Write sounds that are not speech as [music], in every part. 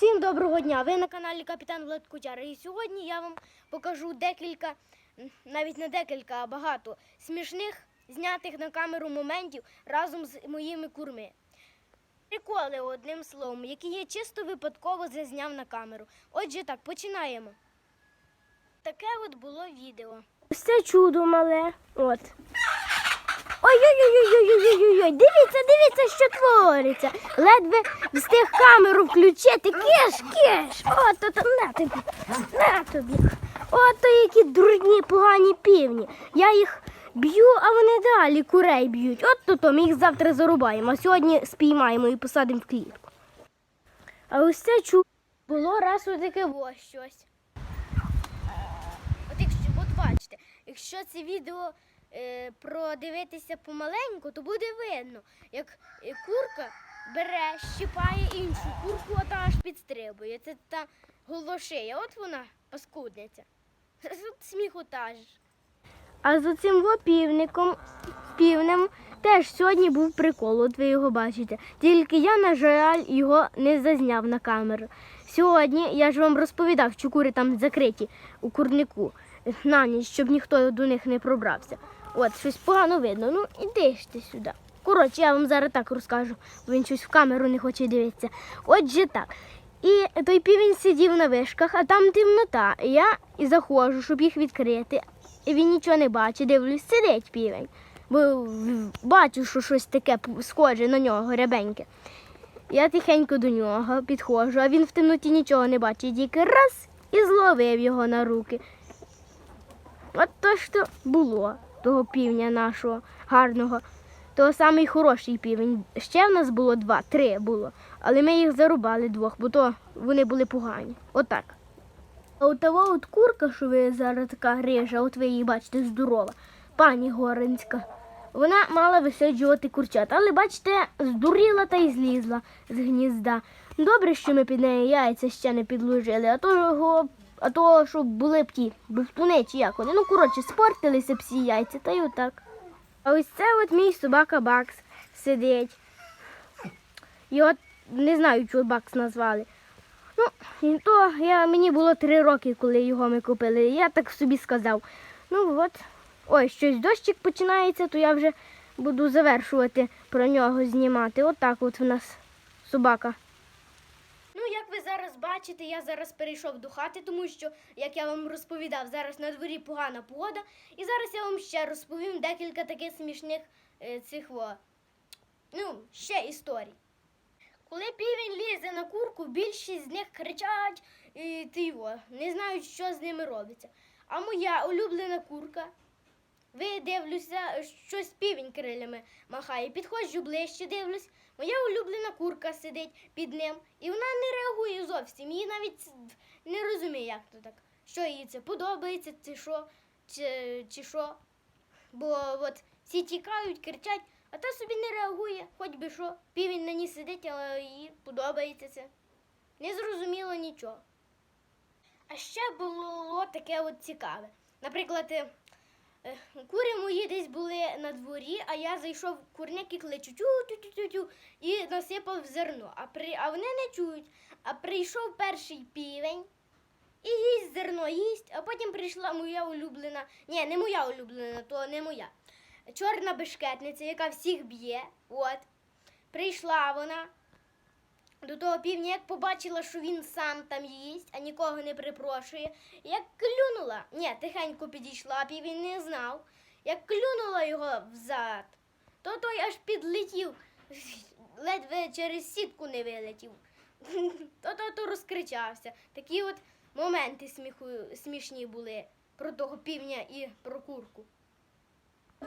Всім доброго дня! Ви на каналі Капітан Влад Кутяр. І сьогодні я вам покажу декілька, навіть не декілька, а багато смішних знятих на камеру моментів разом з моїми курми. Приколи, одним словом, які я чисто випадково зазняв на камеру. Отже, так, починаємо. Таке от було відео. Все чудо мале. От. Ой-ой-ой-ой-ой-ой-ой, дивіться, дивіться, що твориться. Ледве встиг камеру включити. Киш, киш. От то, на тобі, на тобі. От то які дурні погані півні. Я їх б'ю, а вони далі курей б'ють. От то то ми їх завтра зарубаємо, а сьогодні спіймаємо і посадимо в клітку. А ось це чу було раз отаке ось щось. От якщо, от бачите, якщо це відео продивитися помаленьку, то буде видно, як е, курка бере, щипає іншу курку, а та аж підстрибує. Це та голошия. От вона паскудниця. Сміху та ж. А за цим півником, півнем теж сьогодні був прикол, от ви його бачите. Тільки я, на жаль, його не зазняв на камеру. Сьогодні я ж вам розповідав, що кури там закриті у курнику на ніч, щоб ніхто до них не пробрався. От, щось погано видно. Ну, іди ж ти сюди. Коротше, я вам зараз так розкажу, бо він щось в камеру не хоче дивитися. Отже, так. І той півень сидів на вишках, а там темнота. Я і заходжу, щоб їх відкрити. І він нічого не бачить, дивлюсь, сидить півень. Бо бачу, що щось таке схоже на нього, рябеньке. Я тихенько до нього підходжу, а він в темноті нічого не бачить, тільки раз і зловив його на руки. От то то було того півня нашого гарного. То самий хороший півень. Ще в нас було два, три було. Але ми їх зарубали двох, бо то вони були погані. Отак. А от того от курка, що ви зараз така грижа, от ви її бачите, здорова, пані Горинська. Вона мала висаджувати курчат, але бачите, здуріла та й злізла з гнізда. Добре, що ми під неї яйця ще не підложили, а то його, а то, щоб були б ті бифтуни чи як вони. Ну, коротше, спортилися всі яйця, та й отак. А ось це от мій собака Бакс сидить. Його не знаю, чого Бакс назвали. Ну, то я, мені було три роки, коли його ми купили. Я так собі сказав. Ну от, ой, щось дощик починається, то я вже буду завершувати про нього знімати. Отак от в нас собака. Ви зараз бачите, я зараз перейшов до хати, тому що, як я вам розповідав, зараз на дворі погана погода. І зараз я вам ще розповім декілька таких смішних е, цих во, ну, ще історій. Коли півень лізе на курку, більшість з них кричать і ти його, не знають, що з ними робиться. А моя улюблена курка, ви дивлюся, щось півень крилями махає. Підходжу ближче, дивлюсь. Моя улюблена курка сидить під ним, і вона не реагує зовсім. Її навіть не розуміє, як то так. Що їй це подобається, чи що, чи, чи що. Бо от всі тікають, кричать, а та собі не реагує, хоч би що. Півень на ній сидить, але їй подобається це. Не зрозуміло нічого. А ще було таке от цікаве. Наприклад, е, кури мої десь були на дворі, а я зайшов в курник і кличу тю тю тю тю тю і насипав зерно. А, при, а вони не чують. А прийшов перший півень і їсть зерно, їсть, а потім прийшла моя улюблена. Ні, не моя улюблена, то не моя. Чорна бешкетниця, яка всіх б'є. От. Прийшла вона до того півня, як побачила, що він сам там їсть, а нікого не припрошує. Як клюнула, ні, тихенько підійшла, а півень не знав. Як клюнула його взад, то той аж підлетів, ледве через сітку не вилетів. [laughs] То то, то розкричався. Такі от моменти сміху, смішні були про того півня і про курку.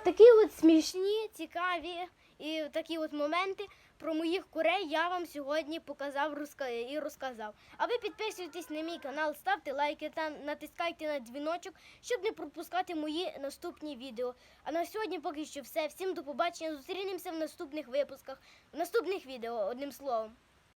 Такі от смішні, цікаві і такі от моменти про моїх курей я вам сьогодні показав і розказав. А ви підписуйтесь на мій канал, ставте лайки та натискайте на дзвіночок, щоб не пропускати мої наступні відео. А на сьогодні поки що все. Всім до побачення. Зустрінемося в наступних випусках, в наступних відео, одним словом.